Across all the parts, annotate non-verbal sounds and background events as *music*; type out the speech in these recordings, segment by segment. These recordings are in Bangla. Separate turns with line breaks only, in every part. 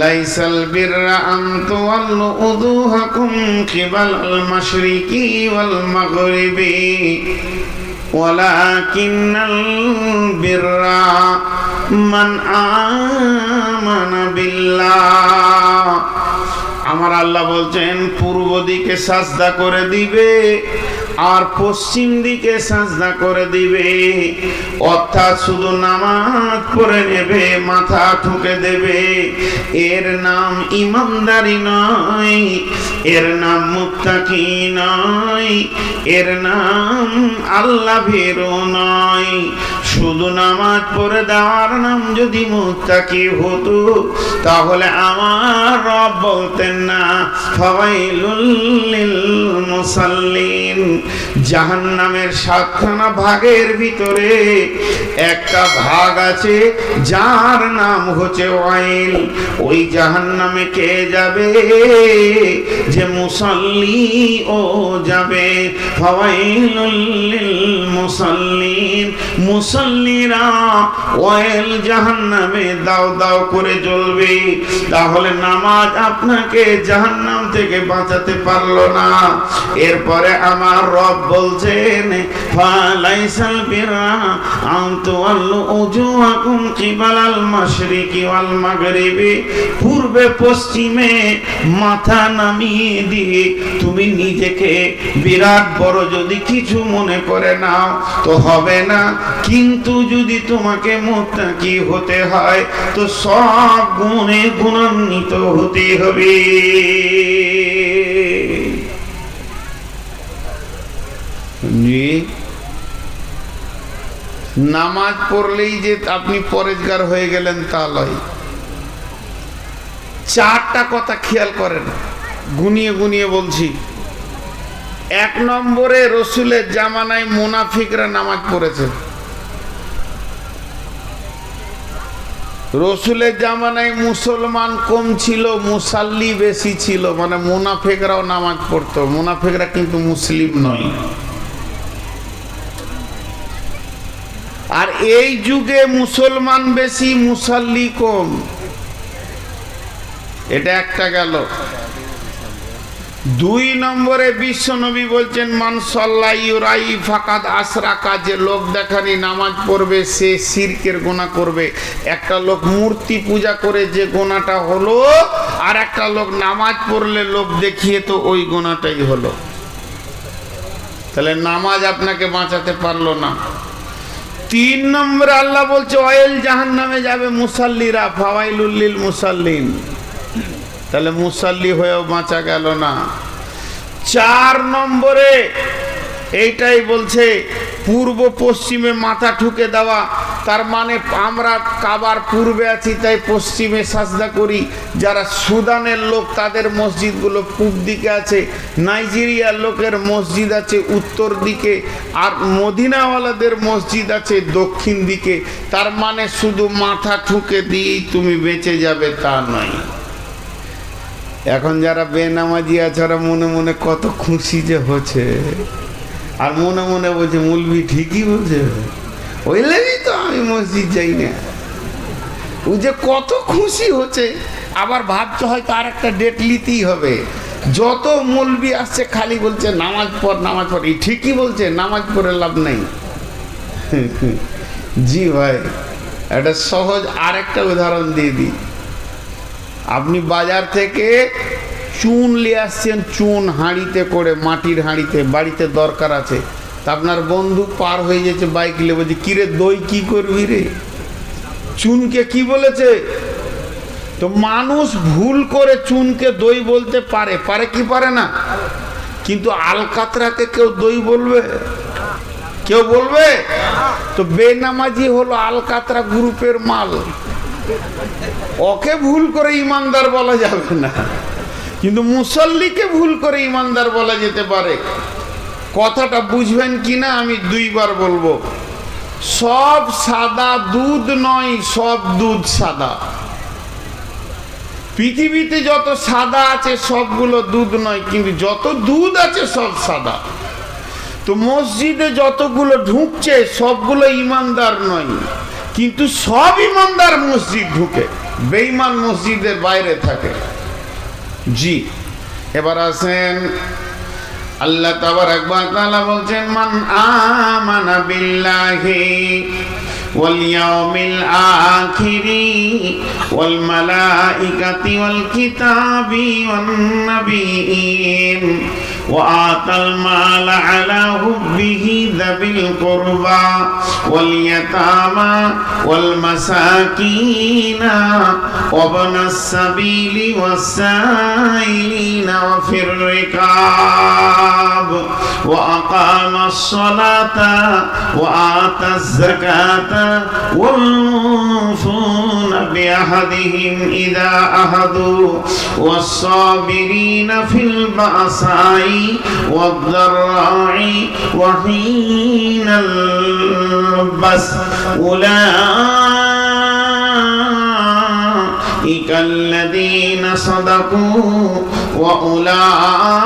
লাইসাল বিররা আন তুওয়াল্লু উযুহাকুম কিবালাল মাশরিকি ওয়াল মাগরিবি ولكن البر من آمن بالله আমার আল্লাহ বলছেন পূর্ব দিকে সাজদা করে দিবে আর পশ্চিম দিকে সাজদা করে দিবে। অর্থাৎ শুধু নামাজ পড়ে নেবে, মাথা ঠুকে দেবে। এর নাম ইমানদারি নয়, এর নাম মুত্তাকি নয়, এর নাম আল্লাহ ভেরো নয়। শুধু নামাজ পড়ে দেওয়ার নাম যদি মুত্তাকি হতো, তাহলে আমার রব বলতেন না, ফাওয়াইলুল লিল মুসাল্লিন জাহান্নামের সাতখানা ভাগের ভিতরে একটা ভাগ আছে, যার নাম হচ্ছে ওয়াইল। ওই জাহান্নামে কে যাবে? যে মুসাল্লি ও যাবে। মুসাল্লিন মুসাল্লিরা ওয়াইল জাহান্নামে দাও দাও করে জ্বলবে। তাহলে নামাজ আপনাকে জাহান্নাম থেকে বাঁচাতে পারল না। এরপরে আমার রব বলছেন ফালাইসাল বিরা আন তুওয়াল্লু উজুহাকুম কিবালাল মাশরিকি ওয়াল মাগরিবি। পূর্বে পশ্চিমে মাথা নামিয়ে দিয়ে তুমি নিজেকে বিরাট বড় যদি কিছু মনে করে নাও, তো হবে না। কিন্তু যদি তোমাকে মোত্তাকি হতে হয়, তো সব গুণে গুণান্বিত হতে হবে জি নামাজ পড়লেই যে আপনি পরেজগার হয়ে গেলেন তা লয়। চারটা কথা খেয়াল করেন। গুনিয়ে গুনিয়ে বলছি। এক নম্বরে রসুলের জামানায় মুনাফিকরা নামাজ পড়েছে। রসুলের জামানায় মুসলমান কম ছিল, মুসাল্লি বেশি ছিল। মানে মুনাফেকরাও নামাজ পড়তো। মুনাফেকরা কিন্তু মুসলিম নয়। এই যুগে মুসলমান বেশি মুসাল্লি কম। এটা একটা গেল। দুই নম্বরে বিশ্বনবী বলছেন মানসল্লাই ইউরাই ফাকাদ আশরাকা যে লোক দেখানি নামাজ পড়বে, সে সিরকের গোনা করবে। একটা লোক মূর্তি পূজা করে যে গোনাটা হলো, আর একটা লোক নামাজ পড়লে লোক দেখিয়ে তো ওই গোনাটাই হলো। তাহলে নামাজ আপনাকে বাঁচাতে পারল না। তিন নম্বরে আল্লাহ বলছে, অয়েল জাহান নামে যাবে মুসাল্লিরা, ফাওয়াইলুল্লিল মুসাল্লিন। তাহলে মুসাল্লি হয়েও বাঁচা গেল না। চার নম্বরে এইটাই বলছে পূর্ব পশ্চিমে মাথা ঠুকে দেওয়া তার মানে আমরা কাবার পূর্বে আছি, তাই পশ্চিমে সাজদা করি। যারা সুদানের লোক, তাদের মসজিদগুলো পূব দিকে আছে, নাইজেরিয়ার লোকের মসজিদ আছে উত্তর দিকে, আর মদিনাওয়ালাদের মসজিদ আছে দক্ষিণ দিকে। তার মানে শুধু মাথা ঠুকে দিয়েই তুমি বেঁচে যাবে তা নয়। এখন যারা বেনামাজি আছে, ওরা মনে মনে কত খুশি যে হচ্ছে। আর মনে মনে বলছে, মুলবি ঠিকই বলছে। ওই লেগেই তো আমি মসজিদ যাই না। ও যে কত খুশি হচ্ছে। আবার ভাবছে হয়তো আর একটা ডেট নিতেই হবে। যত মলবি আসছে খালি বলছে, নামাজ পড় নামাজ পড়। এই ঠিকই বলছে, নামাজ পড়ে লাভ নেই। *laughs* জি ভাই, একটা সহজ আরেকটা উদাহরণ দিয়ে দিই। আপনি বাজার থেকে চুন নিয়ে আসছেন, চুন হাঁড়িতে করে, মাটির হাঁড়িতে, বাড়িতে দরকার আছে। তা আপনার বন্ধু পার হয়ে যাচ্ছে বাইক নিয়ে বলছে, কিরে দই কি করবি রে? চুনকে কি বলেছে? তো মানুষ ভুল করে চুনকে দই বলতে পারে পারে কি পারে না? কিন্তু আলকাতরাকে কেউ দই বলবে? কেউ বলবে? তো বেনামাজি হলো আলকাতরা গ্রুপের মাল। ওকে ভুল করে ইমানদার বলা যাবে না। কিন্তু মুসল্লিকে ভুল করে ইমানদার বলা যেতে পারে। কথাটা বুঝবেন কি না আমি দুইবার বলব। সব সাদা দুধ নয়, সব দুধ সাদা। পৃথিবীতে যত সাদা আছে, সবগুলো দুধ নয়, কিন্তু যত দুধ আছে, সব সাদা। তো মসজিদে যতগুলো ঢুকছে, সবগুলো ইমানদার নয়, কিন্তু সব ইমানদার মসজিদ ঢুকে, বেঈমান মসজিদের বাইরে থাকে। জি, এবার আসেন আল্লাহ তাবার একবার তাআলা বলছেন, মান আমানা বিল্লাহি ওয়াল ইয়াউমিল আখিরি ওয়াল মালাইকাতি ওয়াল কিতাবি ওয়ান নাবিয়িন। وآتى المال على حبه ذوي القربى واليتامى والمساكين وابن السبيل والسائلين وفي الركاب وأقام الصلاة وآتى الزكاة والموفون بعهدهم إذا أهدوا والصابرين في البأساء والضراع وحين البس أولئك الذين صدقوا وأولئك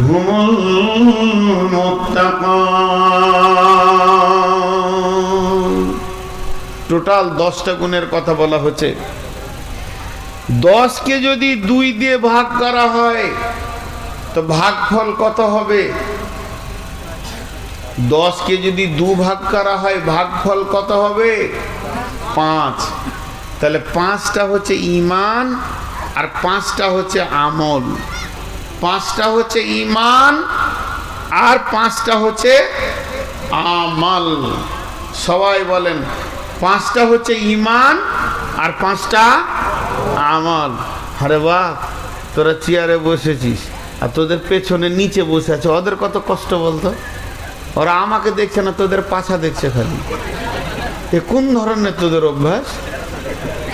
هم المتقون টোটাল দশটা গুণের কথা বলা হচ্ছে। দশকে যদি দুই দিয়ে ভাগ করা হয়, তো ভাগফল কত হবে? দশকে যদি দু ভাগ করা হয়, ভাগফল কত হবে? পাঁচ। তাহলে পাঁচটা হচ্ছে ইমান আর পাঁচটা হচ্ছে আমল। পাঁচটা হচ্ছে ইমান আর পাঁচটা হচ্ছে আমল। সবাই বলেন পাঁচটা হচ্ছে ইমান আর পাঁচটা আমল। আরে বাহ, তোরা চেয়ারে বসেছিস। আর তোদের পেছনে নিচে বসে আছে। ওদের কত কষ্ট বলতো? ওরা আমাকে দেখছে না, তোদের পাছা দেখছে খালি। এ কোন ধরনের তোদের অভ্যাস?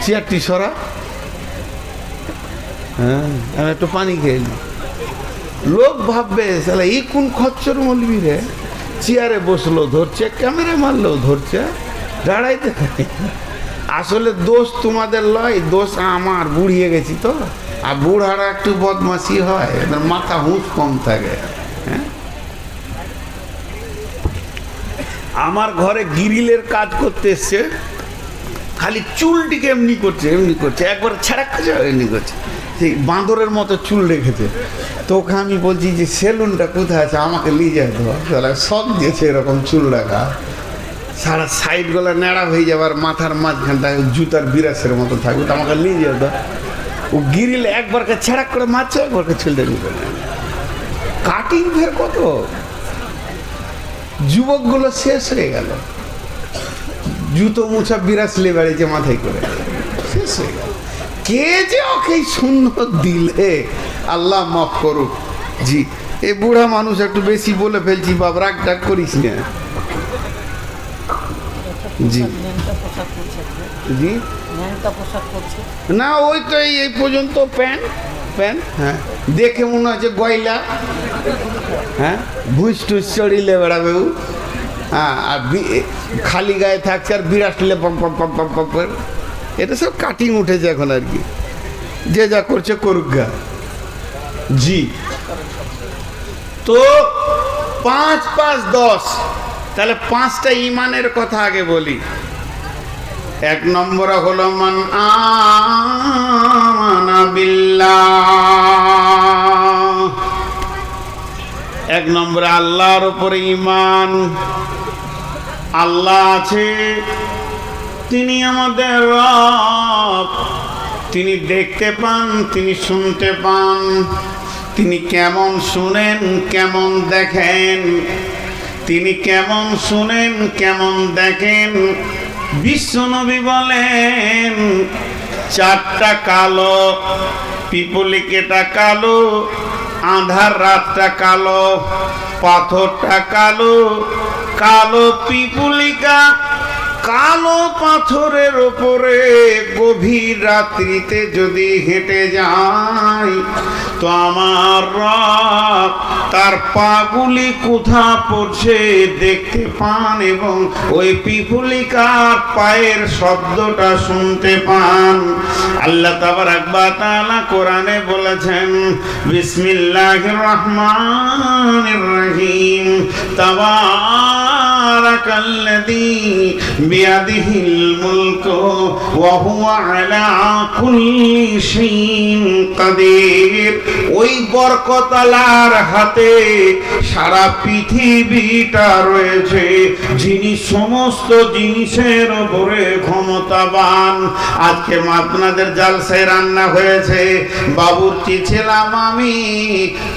চেয়ারটি সরা। হ্যাঁ আমি একটু পানি খেয়ে। লোক ভাববে তাহলে এই কোন খচ্চর মলবি রে? চেয়ারে বসল, ধরছে, ক্যামেরা মারলো, ধরছে। দাঁড়াইতে আসলে দোষ তোমাদের লয়, দোষ আমার, বুড়িয়ে গেছি তো। আর বুড়ারা একটু বদমাসি হয়, এদের মাথা হুঁশ কম থাকে। হ্যাঁ? আমার ঘরে গিরিলের কাজ করতে এসছে, খালি চুলটিকে এমনি করছে এমনি করছে। একবার ছাড়া করছে এমনি করছে। সেই বাঁদরের মতো চুল রেখেছে। তো ওকে আমি বলছি যে, সেলুনটা কোথায় আছে? আমাকে নিয়ে যেতে তাহলে শখ দিয়েছে এরকম চুল রাখা। সারা সাইডগুলো ন্যাড়া হয়ে যাবার মাথার মাঝখানটা জুতার বিরাসের মতো থাকবে। তো আমাকে নিয়ে যেত ও গিরিল একবারকে ছেড়া করে মারছে, একবারকে চুলটা নিয়ে কাটিং ফের কত? যুবকগুলো শেষ হয়ে গেল। জুতো মুছা বিরাসলে বেড়েছে মাথায় করে। শেষ হয়ে গেল। কে যে ওকে সুন্দর দিলে? আল্লাহ মাফ করুক। জি, এ বুড়া মানুষ একটু বেশি বলে ফেলছি, বাপ, রাগ ডাক করিস না। জি। জি। না ওই তো এই পর্যন্ত প্যান্ট প্যান্ট হ্যাঁ। দেখে মনে হচ্ছে গয়লা। হ্যাঁ ভুস টুস চড়িলে বেড়াবে ও। হ্যাঁ আর খালি গায়ে থাকছে আর বিরাটলে পম পম পম পম পম করে। এটা সব কাটিং উঠেছে এখন আর কি। যে যা করছে করুক গা। জি। তো পাঁচ পাঁচ দশ। তাহলে পাঁচটা ইমানের কথা আগে বলি। এক নম্বর হলো, মান এক নম্বরে, আল্লাহর উপরে ইমান আল্লাহ আছে, তিনি আমাদের রব। তিনি দেখতে পান, তিনি শুনতে পান। তিনি কেমন শুনেন, কেমন দেখেন? তিনি কেমন শুনেন, কেমন দেখেন? বিশ্বনবী বলেন, চারটা কালো, পিপলিকেটা কালো, আধার রাতটা কালো, পাথরটা কালো কালো পিপুলিকা কালো পাথরের ওপরে গভীর রাত্রিতে যদি হেঁটে যায় তো আমার রব তার পাগুলি কোথা পড়ছে দেখতে পান এবং ওই পিপুলিকার পায়ের শব্দটা শুনতে পান। আল্লাহ তাবার একবার তাআলা কোরআনে বলেছেন, বিসমিল্লাহির রহমান রহিম। তাবার তাবারাকাল্লাযী বিয়াদিহিল মুলকু ওয়া হুয়া আলা কুল্লি শাইইন কাদির। ওই বরকতালার হাতে সারা পৃথিবীটা রয়েছে, যিনি সমস্ত জিনিসের উপরে ক্ষমতাবান। আজকে আপনাদের জালসায় রান্না হয়েছে। বাবুর্চি ছিলাম আমি,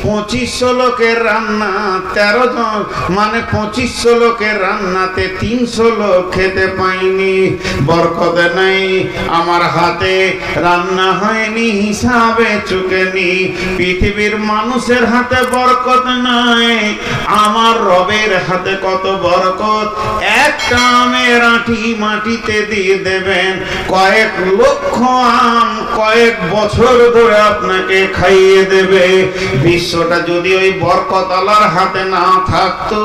পঁচিশশো লোকের রান্না, তেরো জন মানে পঁচিশশো লোকের রান্নাতে তিনশো লোক খেতে পাইনি, বরকতে নাই। আমার হাতে রান্না হয়নি, হিসাবে চুকেনি। পৃথিবীর মানুষের হাতে বরকত নাই। আমার রবের হাতে কত বরকত? একটা আমের আঁটি মাটিতে দিয়ে দেবেন। কয়েক লক্ষ আম কয়েক বছর ধরে আপনাকে খাইয়ে দেবে। বিশ্বটা যদি ওই বরকত আলার হাতে না থাকতো,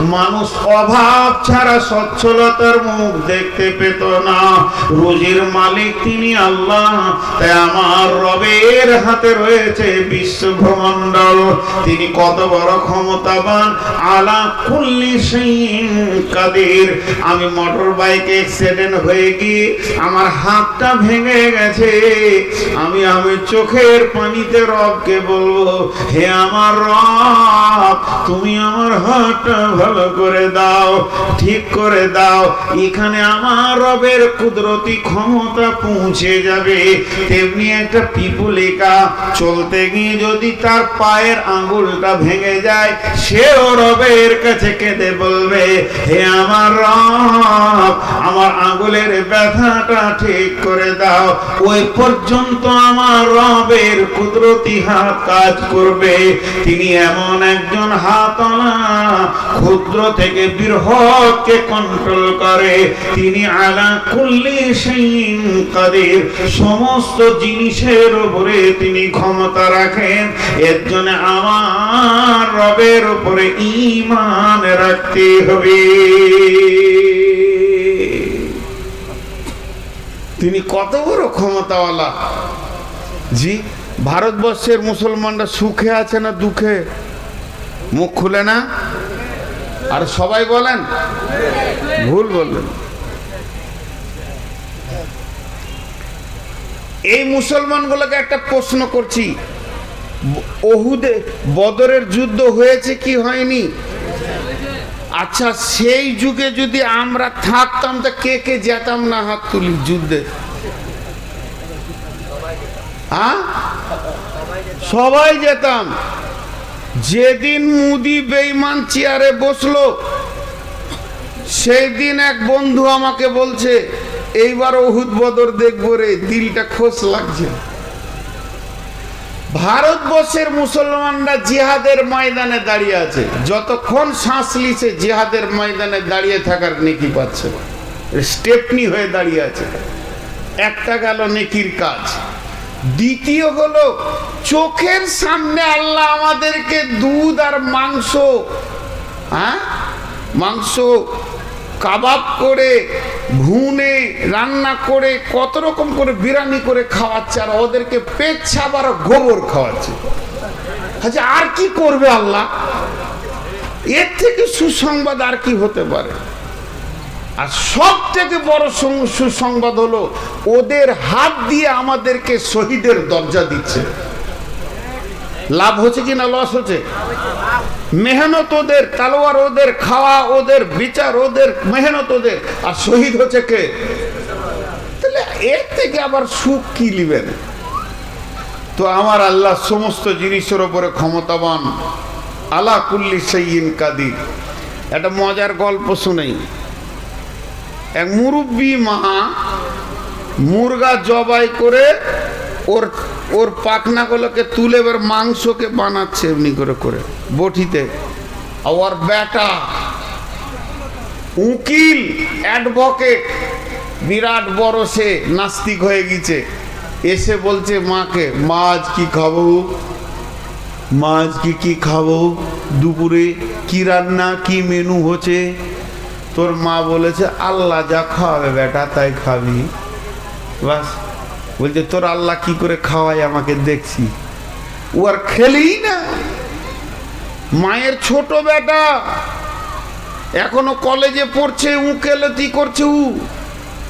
মানুষ অভাব ছাড়া সচ্ছলতার মুখ দেখতে পেত না। রুজির মালিক তিনি আল্লাহ, তাই আমার রবের হাতে রয়েছে বিশ্ব ভ্রমণ্ডল তিনি কত বড় ক্ষমতাবান, আলা কুল্লি কাদের। আমি মোটর বাইকে অ্যাক্সিডেন্ট হয়ে গিয়ে আমার হাতটা ভেঙে গেছে। আমি আমি চোখের পানিতে রবকে বলব, হে আমার রব, তুমি আমার হাতটা ভালো করে দাও, ঠিক করে দাও। এখানে আমার রবের কুদরতি ক্ষমতা পৌঁছে যাবে। তেমনি একটা পিপুলিকা চলতে গিয়ে যদি তার পায়ের আঙ্গুলটা ভেঙে যায়, সেও রবের কাছে কেঁদে বলবে, হে আমার রব, আমার আঙ্গুলের ব্যথাটা ঠিক করে দাও। ওই পর্যন্ত আমার রবের কুদরতি হাত কাজ করবে। তিনি এমন একজন হাত ক্ষুদ্র থেকে বৃহৎকে কন্ট্রোল করে। তিনি আলা কুল্লি শাইইন কাদির। সমস্ত জিনিসের উপরে তিনি ক্ষমতা রাখেন। এর জন্য আমার রবের উপরে ইমান রাখতে হবে। তিনি কত বড় ক্ষমতাওয়ালা? জি, ভারতবর্ষের মুসলমানরা সুখে আছে না দুঃখে? মুখ খুলে না? আর সবাই বলেন, ভুল বললেন এই মুসলমানগুলোকে একটা প্রশ্ন করছি ওহুদে বদরের যুদ্ধ হয়েছে কি হয়নি? আচ্ছা সেই যুগে যদি আমরা থাকতাম, তা কে কে যেতাম না হাত তুলি যুদ্ধে? হ্যাঁ? সবাই যেতাম। যেদিন মুদি বেইমান চেয়ারে বসল সেই দিন এক বন্ধু আমাকে বলছে, এইবার ওহুদ বদর দেখব রে, দিলটা খোশ লাগছে। ভারতবর্ষের মুসলমানরা জিহাদের ময়দানে দাঁড়িয়ে আছে। যতক্ষণ শ্বাস লিছে জিহাদের ময়দানে দাঁড়িয়ে থাকার নেকি পাচ্ছে স্টেপনি হয়ে দাঁড়িয়ে আছে। একটা গেল নেকির কাজ। দ্বিতীয় হলো, চোখের সামনে আল্লাহ আমাদেরকে দুধ আর মাংস হ্যাঁ? মাংস কাবাব করে ভুনে রান্না করে, কত রকম করে বিরিয়ানি করে খাওয়াচ্ছে আর ওদেরকে পেট ছাপ আর গোবর খাওয়াচ্ছে। আচ্ছা আর কি করবে আল্লাহ? এর থেকে সুসংবাদ আর কি হতে পারে? আর সব থেকে বড় সুসংবাদ হলো, ওদের হাত দিয়ে আমাদেরকে শহীদের দরজা দিচ্ছে। লাভ হচ্ছে কি না লস হচ্ছে? মেহনত ওদের, তালোয়ার ওদের, খাওয়া ওদের, বিচার ওদের, মেহনত ওদের। আর শহীদ হচ্ছে কে? তাহলে এর থেকে আবার সুখ কি নিবেন তো আমার আল্লাহ সমস্ত জিনিসের ওপরে ক্ষমতাবান। আলা কুল্লি সৈয়িন কাদির। একটা মজার গল্প শুনেই। এক মুরব্বী মা মুরগা জবাই করে ওর ওর পাখনাগুলোকে তুলে এবার মাংসকে বানাচ্ছে এমনি করে করে, বটিতে। আর বেটা উকিল, অ্যাডভোকেট, বিরাট বড় সে, নাস্তিক হয়ে গেছে। এসে বলছে, মাকে, মাছ কি খাব? মাছ কি কি খাব? দুপুরে কি রান্না, কি মেনু হচ্ছে? তোর মা বলেছে, আল্লাহ যা খাওয়াবে বেটা, তাই খাবি। বাস। বলছে, তোর আল্লাহ কি করে খাওয়াই আমাকে দেখছি? ও আর খেলেই না। মায়ের ছোট বেটা, এখনও কলেজে পড়ছে, উকেলতি করছে উ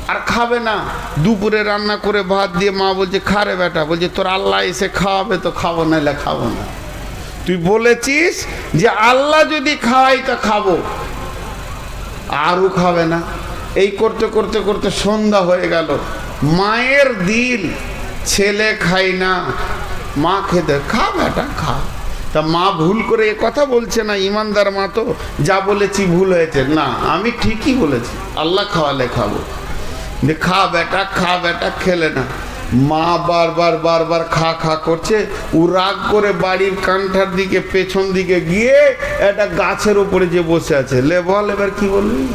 আর খাবে না। দুপুরে রান্না করে ভাত দিয়ে মা বলছে খারে বেটা। বলছে, তোর আল্লাহ এসে খাওয়াবে তো খাব নাহলে খাব না। তুই বলেছিস যে আল্লাহ যদি খাওয়াই তা খাব। আরও খাবে না। এই করতে করতে করতে সন্ধ্যা হয়ে গেল। মায়ের দিল, ছেলে খাই না। মা খেতে খা বেটা, খা। তা মা ভুল করে এ কথা বলছে না, ইমানদার মা তো, যা বলেছি ভুল হয়েছে। না, আমি ঠিকই বলেছি, আল্লাহ খাওয়ালে খাব। যে খা বেটা খা বেটা, খেলে না। মা বারবার বারবার খা খা করছে, ও রাগ করে বাড়ির কান্ঠার দিকে, পেছন দিকে গিয়ে একটা গাছের উপরে যে বসে আছে। লে বল এবার কি বলবি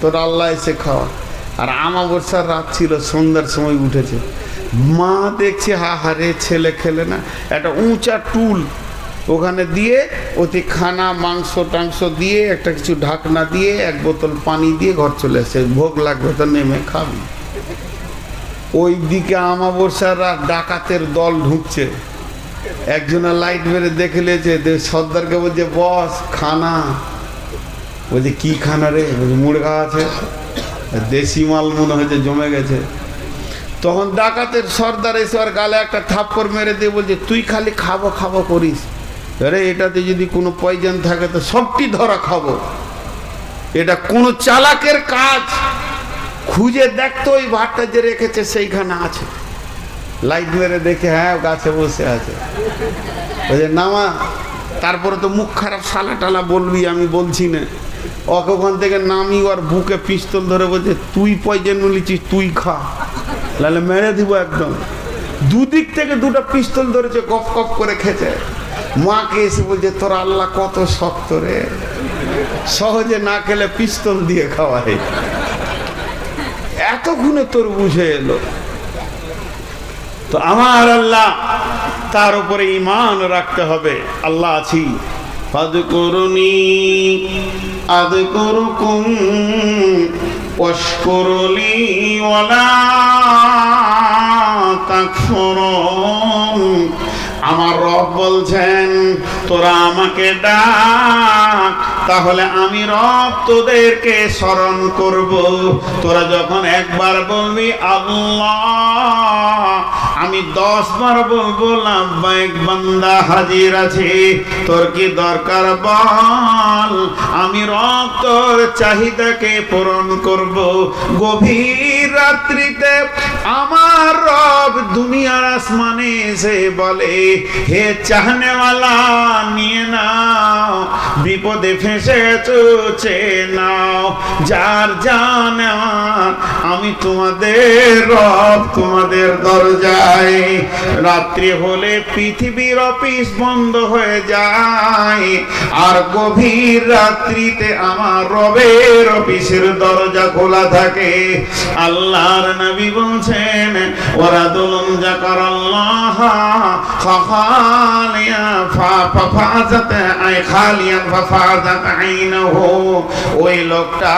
তোর আল্লাহ এসে খাওয়া। আর আমাবস্যার রাত ছিল, সন্ধ্যার সময় উঠেছে। মা দেখছে, হা হারে ছেলে খেলে না। একটা উঁচা টুল ওখানে দিয়ে, ওতে খানা, মাংস, টাংস দিয়ে, একটা কিছু ঢাকনা দিয়ে, এক বোতল পানি দিয়ে ঘর চলে আসে। ভোগ লাগবে তো নেমে খাবি। ওই দিকে আমাবস্যার ডাকাতের দল ঢুকছে। একজনের লাইট মেরে দেখে লিয়েছে সর্দারকে বলছে, বস, খানা। বলছে, কি খানা রে? মুরগা আছে। দেশি মাল মনে হয়েছে জমে গেছে। তখন ডাকাতের সর্দার এসে আর গালে একটা থাপ্পড় মেরে দিয়ে বলছে, তুই খালি খাব খাব করিস। আরে, এটাতে যদি কোনো পয়জন থাকে তো সবটি ধরা খাব। এটা কোনো চালাকের কাজ। খুঁজে দেখতো ওই ভাতটা যে রেখেছে সেইখানে আছে। লাইট মেরে দেখে হ্যাঁ গাছে বসে আছে। বলছে নামা তারপরে তো মুখ খারাপ সালা টালা বলবি, আমি বলছি না। ওকে ওখান থেকে নামি ওর বুকে পিস্তল ধরে বলছে, তুই পয়জন মিলিছিস তুই খা। নাহলে মেরে দিব একদম। দুদিক থেকে দুটো পিস্তল ধরেছে কপ কপ করে খেতে। মাকে এসে বলছে, তোর আল্লাহ কত শক্ত রে। সহজে না খেলে পিস্তল দিয়ে খাওয়ায় এতক্ষণে তোর বুঝে এলো। তো আমার আল্লাহ, তার উপরে ইমান রাখতে হবে। আল্লাহ আছি। আমার রব বলছেন, তোরা আমাকে ডাক, তাহলে আমি রব তোদেরকে স্মরণ করব। তোরা যখন একবার বলবি, আল্লাহ আমি দশ বার বলব লাভবাহিক বান্দা হাজির আছে, তোর কি দরকার বল? আমি রব তোর চাহিদাকে পূরণ করব। গভীর রাত্রিতে আমার রব দুনিয়ার আসমানে এসে বলে, হে চাহনেওয়ালা, নিয়ে নাও, বিপদে ফেঁসে চুচে নাও, যার জান আমি তোমাদের রব, তোমাদের দরজায় রাত্রি হলে পৃথিবীর অফিস বন্ধ হয়ে যায়। আর গভীর রাত্রিতে আমার রবের অফিসের দরজা খোলা থাকে। আল্লাহর বলছেন, ওরা দোলন আল্লাহ ওই লোকটা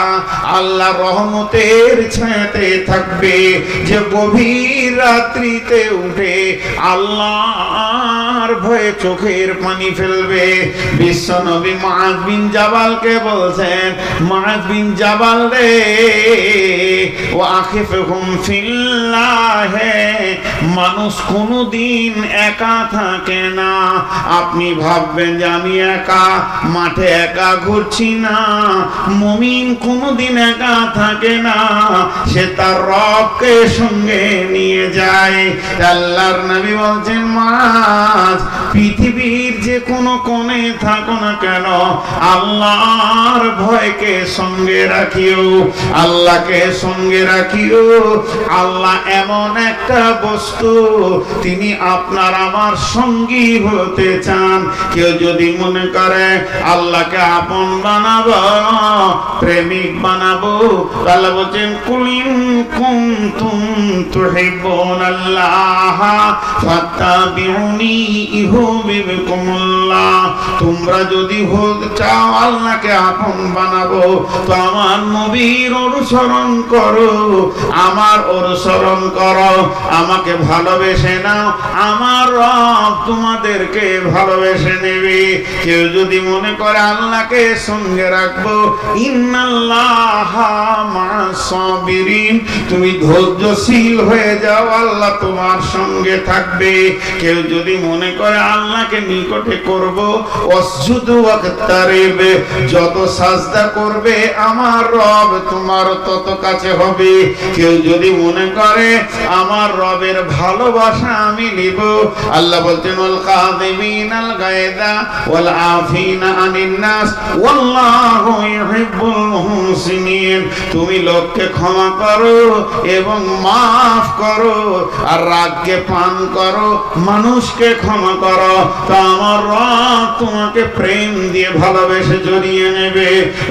আল্লাহ রহমতের ছায়াতে থাকবে। যে গভীর রাত্রিতে উঠে আল্লাহর ভয়ে চোখের পানি ফেলবে। বিশ্ব নবী মাজ বিন জাবালকে বলছেন মাজ বিন জাবাল রে, ও আখিফ হুম ফিল্লাহে, মানুষ কোনোদিন একা থাকে না। আপনি ভাববেন যে আমি একা, মাঠে একা ঘুরছি না। মমিন কোনোদিন একা থাকে না, সে তার রবকে সঙ্গে নিয়ে যায়। আল্লাহর নবী বলছেন, মাছ, পৃথিবীর যে কোনো কোণে থাকো না কেন, আল্লাহর ভয়কে সঙ্গে রাখিও, আল্লাহকে সঙ্গে রাখিও। আল্লাহ এমন একটা বস্তু, তিনি আপনার আমার সঙ্গী হতে চান। কেউ যদি মনে করে, আল্লাহকে আপন বানাবো, প্রেমিক বানাবো আল্লাহ বলছেন কুলিন কুনতুম তুহিব্বুন আল্লাহ তোমরা যদি চাও আল্লাহকে আপন বানাবো, তো আমার নবীর অনুসরণ করো, আমার অনুসরণ করো, আমাকে ভালোবেসে নাও, আমার রব তোমাদেরকে ভালোবেসে নেবে। কেউ যদি মনে করে আল্লাহকে সঙ্গে রাখব, ইন্নাল্লাহ সাবিরিন, তুমি ধৈর্যশীল হয়ে যাও, আল্লাহ তোমার সঙ্গে থাকবে। কেউ যদি মনে করে আল্লাহকে নিকটে করব যত সাজদা করবে আমার রব তোমার তত কাছে হবে। কেউ যদি মনে করে আমার রবের ভালোবাসা আমি নিব, আল্লাহ বলছেন ওয়াল কাযিমিন আল গায়দা, ওয়াল আফিনা আনিন নাস, ওয়াল্লাহু ইউহিব্বুল মুহসিনিন তুমি লোককে ক্ষমা করো এবং মাফ করো আর রাগকে পান করো, মানুষকে ক্ষমা করো। তা আমার রব তোমাকে প্রেম দিয়ে ভালোবেসে জড়িয়ে নেবে।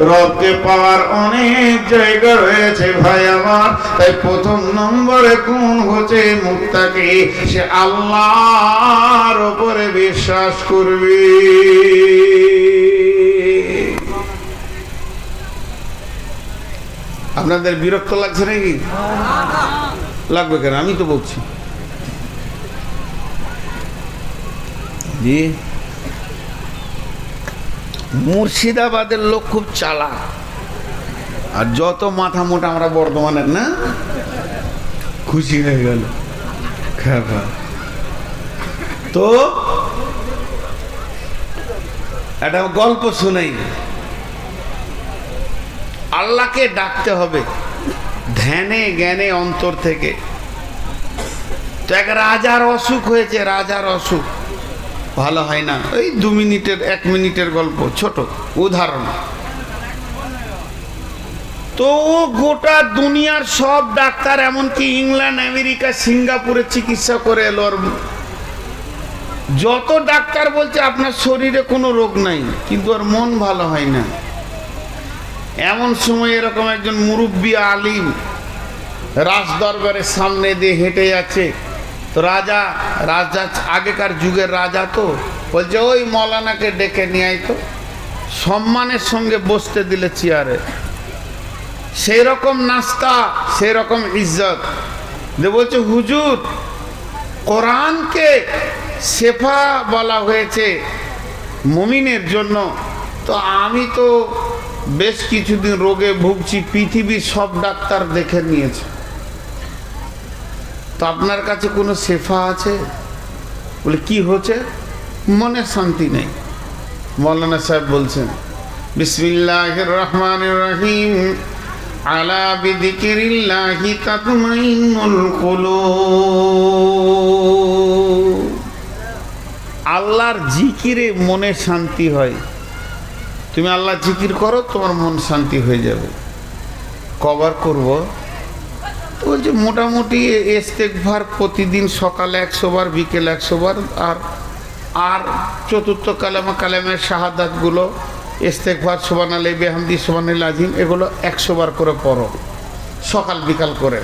রবকে পাওয়ার অনেক জায়গা রয়েছে ভাই আমার। তাই প্রথম নম্বরে কোন হচ্ছে মুক্তাকে। সে আল্লাহর উপরে বিশ্বাস করবে। আপনাদের বিরক্ত লাগছে নাকি? লাগবে কেন? আমি তো বলছি। মুর্শিদাবাদের লোক খুব চালা আর যত মাথা মোটা আমরা বর্ধমানের, না? খুশি হয়ে গেল। খাবা তো, একটা গল্প শুনেই। আল্লাহকে ডাকতে হবে। ধ্যানে, জ্ঞানে, অন্তর থেকে। তো এক রাজার অসুখ হয়েছে, রাজার অসুখ। ভালো হয় না। ওই দু মিনিটের, এক মিনিটের গল্প, ছোট, উদাহরণ। তো গোটা দুনিয়ার সব ডাক্তার, এমনকি ইংল্যান্ড, আমেরিকা, সিঙ্গাপুরে চিকিৎসা করে এলো যত ডাক্তার বলছে, আপনার শরীরে কোনো রোগ নাই, কিন্তু ওর মন ভালো হয় না। এমন সময় এরকম একজন মুরব্বী আলিম রাজ দরবারের সামনে দিয়ে হেঁটে যাচ্ছে। তো রাজা রাজা আগেকার যুগের রাজা তো, বলছে, ওই মৌলানাকে ডেকে নিয়ে তো। সম্মানের সঙ্গে বসতে দিলে চেয়ারে। সেই রকম নাস্তা সেই রকম ইজ্জত। যে বলছে, হুজুর, কোরআনকে শেফা বলা হয়েছে মুমিনের জন্য। তো আমি তো বেশ কিছুদিন রোগে ভুগছি, পৃথিবীর সব ডাক্তার দেখে নিয়েছে। তো আপনার কাছে কোনো সেফা আছে? বলে, কি হচ্ছে? মনে শান্তি নেই। মৌলানা সাহেব বলছেন বিসমিল্লাহ রহমান রহিম আলা বিদিকিরিল্লাহি তাতমাইন্নুল কুলুব। আল্লাহর জিকিরে মনে শান্তি হয়। তুমি আল্লাহ জিকির করো, তোমার মন শান্তি হয়ে যাবে। কবার করব। তো বলছে, মোটামুটি ইস্তেকভার প্রতিদিন সকালে একশো বার, বিকেল একশো বার, আর আর চতুর্থ কালামা কালামের শাহাদাতগুলো ইস্তেকভার সোবান আলী বেহামদি সোবান আল আজিম, এগুলো একশো বার করে পড়ো, সকাল বিকাল করে।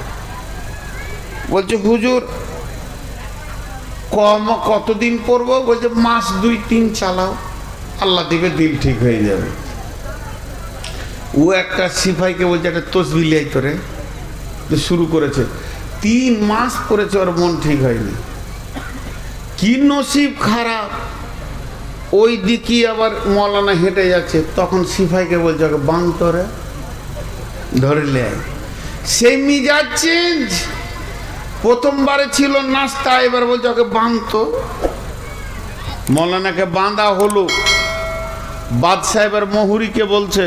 বলছে, হুজুর, কম কতদিন পড়ব? বলছে, মাস দুই তিন চালাও। আল্লাহ দিবে দিল ঠিক হয়ে যাবে। ও একটা সিপাইকে বলছে, একটা তসবি লিয়াই তোরে। শুরু করেছে। তিন মাস করেছে ওর মন ঠিক হয়নি। কি নসিব খারাপ। ওই দিকে আবার মলানা হেঁটে যাচ্ছে। তখন সিপাইকে বলছে, ওকে বাং তোরে, ধরে লেয় সেই মিজাজ চেঞ্জ। প্রথমবারে ছিল নাস্তা, এবার বলছে, ওকে বাঁধতো মৌলানাকে বাঁধা হলো। বাদশাহ এবার মহুরিকে বলছে?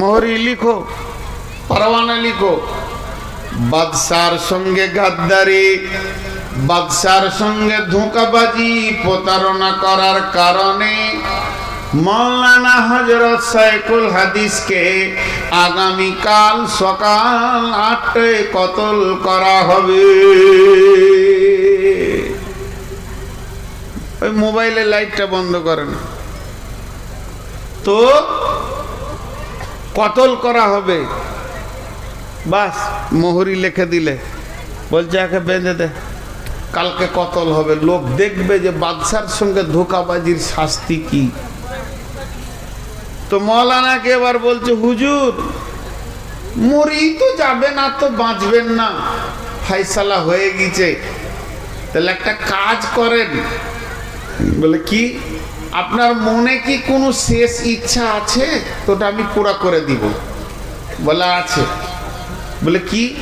মহুরি লিখো পারওয়ানা লিখো। বাদশার সঙ্গে গাদ্দারি, বাদশার সঙ্গে ধোঁকাবাজি প্রতারণা করার কারণে মৌলানা হজরত সাইকুল হাদিসকে আগামীকাল সকাল আটটায় কতল করা হবে। ওই মোবাইলের লাইটটা বন্ধ করেন। তো কতল করা হবে? বাস, মোহরি লিখে দিলে। বলছে, একে বেঁধে দে। কালকে কতল হবে? লোক দেখবে যে বাদশার সঙ্গে ধোকাবাজির শাস্তি কি। তো মৌলানাকে এবার বলছে, হুজুর মরি তো যাবেন আর তো বাঁচবেন না। ফাইসালা হয়ে গেছে। তাহলে একটা কাজ করেন। বলে, কি? আপনার মনে কি কোনো শেষ ইচ্ছা আছে? তো ওটা আমি পুরা করে দিব। বলে আছে। বলে কি?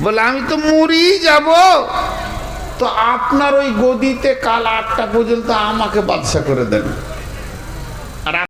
বলে আমি তো মরি যাব। তো আপনার ওই গদিতে কাল আটটা পর্যন্ত আমাকে বাদশা করে দেন।